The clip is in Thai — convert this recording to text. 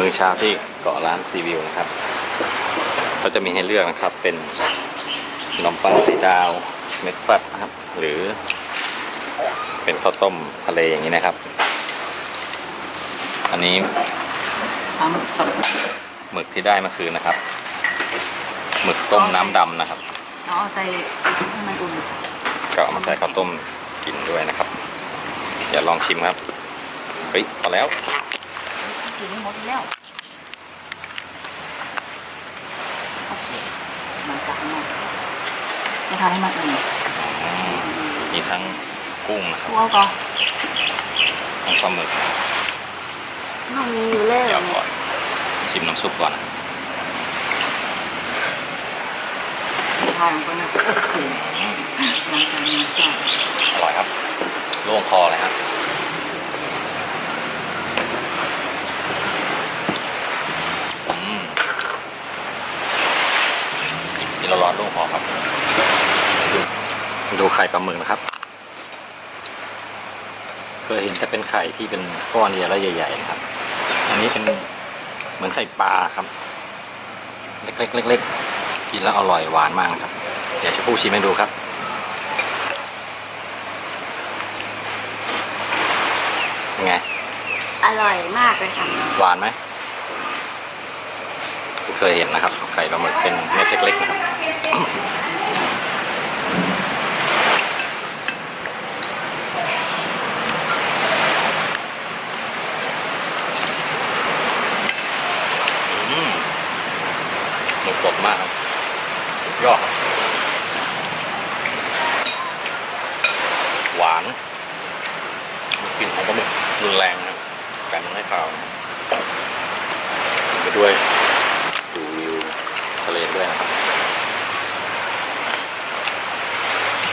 มื้อเช้าที่เกาะร้านซีวิวนะครับเขาจะมีให้เลือกนะครับเป็นขนมปังไข่ดาวเม็ดฟัดนะครับ หรือ เป็นข้าวต้มทะเลอย่างนี้นะครับ อันนี้ปลาหมึกสดหมึกที่ได้เมื่อคืนนะครับหมึกต้มน้ำดำนะครับเอาใส่ให้มันอุ่นก็เอามาใส่ข้าวต้มกินด้วยนะครับอย่าลองชิมครับเฮ้ยพอแล้ว กินไม่หมดแล้วโอเคมันกลับมาจะทำให้มันอุ่นมีทั้งกุ้งนะครับทั่วก็ทั้งปลาหมึกน้องมีอยู่แล้วเดี๋ยวก่อนชิมน้ำซุปก่อนนะทานก็นะโอเคอืมหลังจากนี้ใส่อร่อยครับโล่งคอเลยครับอืมกิน ร้อนๆโล่งคอครับดูดูไข่ปลาหมึกนะครับเคยเห็นแต่เป็นไข่ที่เป็นก้อนใหญ่และใหญ่ๆนะครับ อันนี้เป็นเหมือนไข่ปลาครับ เล็กๆเล็กๆกินแล้วอร่อยหวานมากนะครับ เดี๋ยวจะพูดชิมให้ดูครับเป็นไง อร่อยมากเลยค่ะ หวานไหม เคยเห็นนะครับ ไข่ปลาหมึกเป็นเม็ดเล็กๆนะครับอืมหมึกสดมากครับยอดหวานกลิ่นของปลาหมึกรุนแรงนะครับแต่มันไม่ขาวไปด้วย